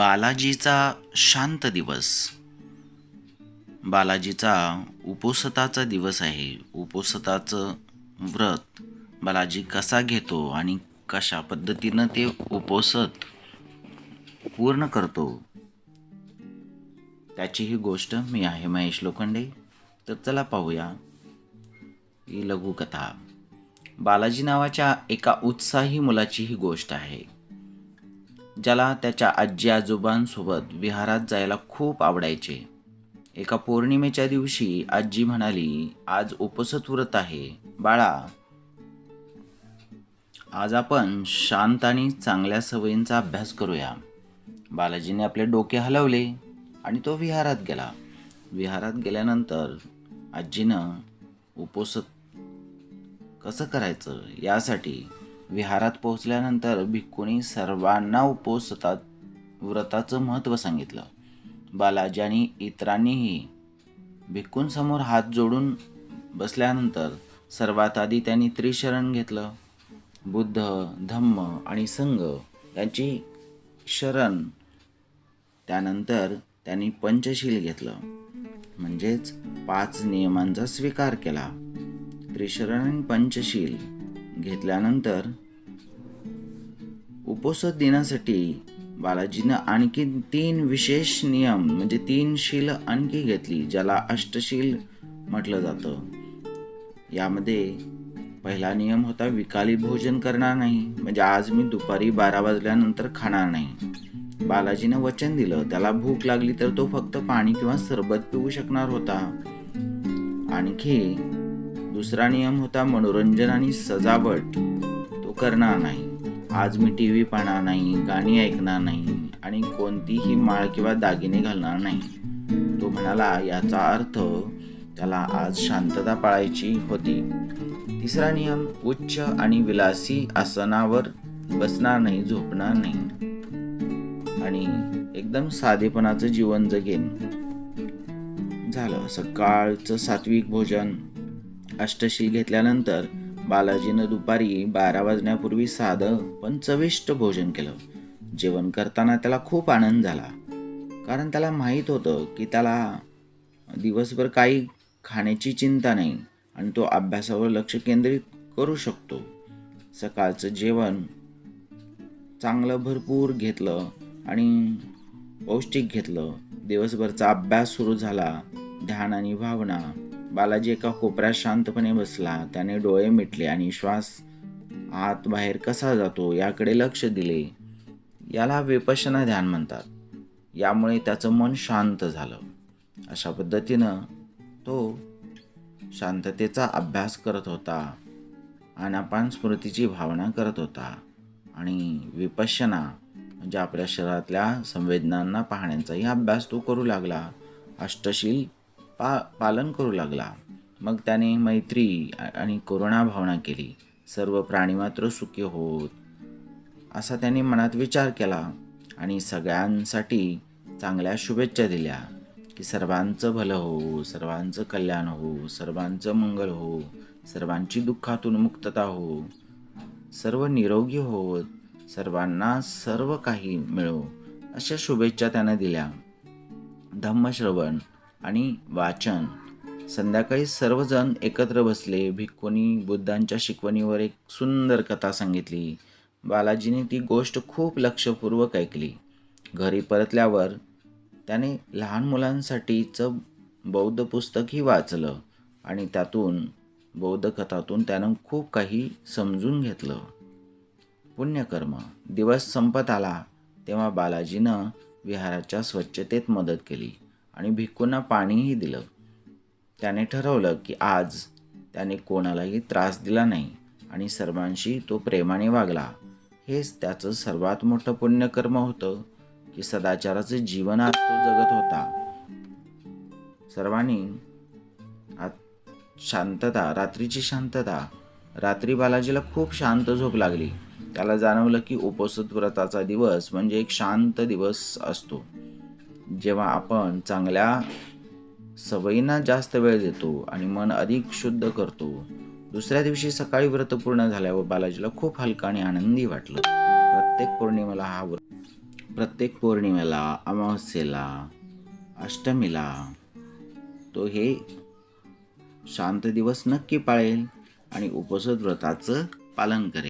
बालाजीचा शांत दिवस. बालाजीचा उपोसताचा दिवस आहे. उपोसताचं व्रत बालाजी कसा घेतो आणि कशा पद्धतीनं ते उपोसत पूर्ण करतो त्याची ही गोष्ट मी आहे महेश लोखंडे. तर चला पाहूया ही लघुकथा. बालाजी नावाच्या एका उत्साही मुलाची ही गोष्ट आहे. ज्याला त्याच्या आजी आजोबांसोबत विहारात जायला खूप आवडायचे. एका पौर्णिमेच्या दिवशी आजी म्हणाली आज उपसत व्रत आहे बाळा. आज आपण शांत आणि चांगल्या सवयींचा अभ्यास करूया. बालाजीने आपले डोके हलवले आणि तो विहारात गेला. विहारात गेल्यानंतर आजीनं उपोसत कसं करायचं यासाठी विहारात पोहोचल्यानंतर भिक्खूंनी सर्वांना उपोषतात व्रताचं महत्त्व सांगितलं. बालाजी आणि इतरांनीही भिक्खूंसमोर हात जोडून बसल्यानंतर सर्वात आधी त्यांनी त्रिशरण घेतलं. बुद्ध धम्म आणि संघ यांची शरण. त्यानंतर त्यांनी पंचशील घेतलं. म्हणजेच पाच नियमांचा स्वीकार केला. त्रिशरण आणि पंचशील. घेतल्यानंतर उपोसत दिनासाठी बालाजीनं आणखी तीन विशेष नियम म्हणजे तीन शील आणखी घेतली ज्याला अष्टशील म्हटलं जातं. यामध्ये पहिला नियम होता विकाली भोजन करणार नाही. म्हणजे आज मी दुपारी बारा वाजल्यानंतर खाणार नाही. बालाजीनं वचन दिलं. त्याला भूक लागली तर तो फक्त पाणी किंवा सरबत पिऊ शकणार होता. आणखी दुसरा नियम होता मनोरंजन आणि सजावट. तो करणार नाही. आज मी टी व्ही पाहणार नाही गाणी ऐकणार नाही आणि कोणतीही माळ किंवा दागिने घालणार नाही. तो म्हणाला याचा अर्थ त्याला आज शांतता पाळायची होती. तिसरा नियम उच्च आणि विलासी आसनावर बसणार नाही झोपणार नाही. आणि एकदम साधेपणाचं जीवन जगेन. झालं सकाळचं सात्विक भोजन. अष्टशील घेतल्यानंतर बालाजीनं दुपारी बारा वाजण्यापूर्वी साधं पण चविष्ट भोजन केलं. जेवण करताना त्याला खूप आनंद झाला. कारण त्याला माहीत होतं की त्याला दिवसभर काही खाण्याची चिंता नाही आणि तो अभ्यासावर लक्ष केंद्रित करू शकतो. सकाळचं जेवण चांगलं भरपूर घेतलं आणि पौष्टिक घेतलं. दिवसभरचा अभ्यास सुरू झाला. ध्यान आणि भावना बालाजी एका कोपऱ्यात शांतपणे बसला. त्याने डोळे मिटले आणि श्वास आत बाहेर कसा जातो याकडे लक्ष दिले. याला विपशना ध्यान म्हणतात. यामुळे त्याचं मन शांत झालं. अशा पद्धतीनं तो शांततेचा अभ्यास करत होता. अनापान स्मृतीची भावना करत होता. आणि विपशना म्हणजे आपल्या शरीरातल्या संवेदनांना पाहण्याचाही अभ्यास तो करू लागला. अष्टशील पा पालन करू लागला. मग त्याने मैत्री आणि करुणा भावना केली. सर्व प्राणी मात्र सुखी होत. असा त्याने मनात विचार केला आणि सगळ्यांसाठी चांगल्या शुभेच्छा दिल्या की सर्वांचं भलं हो सर्वांचं कल्याण हो सर्वांचं मंगल हो सर्वांची दुःखातून मुक्तता हो. सर्व निरोगी होत सर्वांना सर्व काही मिळो अशा शुभेच्छा त्यानं दिल्या. धम्मश्रवण आणि वाचन. संध्याकाळी सर्वजण एकत्र बसले भिक्खूंनी बुद्धांच्या शिकवणीवर एक सुंदर कथा सांगितली. बालाजीने ती गोष्ट खूप लक्षपूर्वक ऐकली. घरी परतल्यावर त्याने लहान मुलांसाठीचं बौद्ध पुस्तकही वाचलं आणि त्यातून बौद्ध कथातून त्यानं खूप काही समजून घेतलं. पुण्यकर्म. दिवस संपत आला तेव्हा बालाजीनं विहाराच्या स्वच्छतेत मदत केली. आणि भिक्खूंना पाणीही दिलं. त्याने ठरवलं की आज त्याने कोणालाही त्रास दिला नाही आणि सर्वांशी तो प्रेमाने वागला. हेच त्याचं सर्वात मोठं पुण्यकर्म होतं की सदाचाराचं जीवन आज तो जगत होता. सर्वांनी शांतता रात्रीची शांतता. रात्री बालाजीला खूप शांत झोप लागली. त्याला जाणवलं की उपसत व्रताचा दिवस म्हणजे एक शांत दिवस असतो. जेव्हा आपण चांगल्या सवयींना जास्त वेळ देतो आणि मन अधिक शुद्ध करतो दुसऱ्या दिवशी सकाळी व्रत पूर्ण झाल्यावर बालाजीला खूप हलका आणि आनंदी वाटलं. प्रत्येक पौर्णिमेला हा व्रत प्रत्येक पौर्णिमेला अमावस्येला अष्टमीला तो हे शांत दिवस नक्की पाळेल आणि उपसद व्रताचं पालन करेल.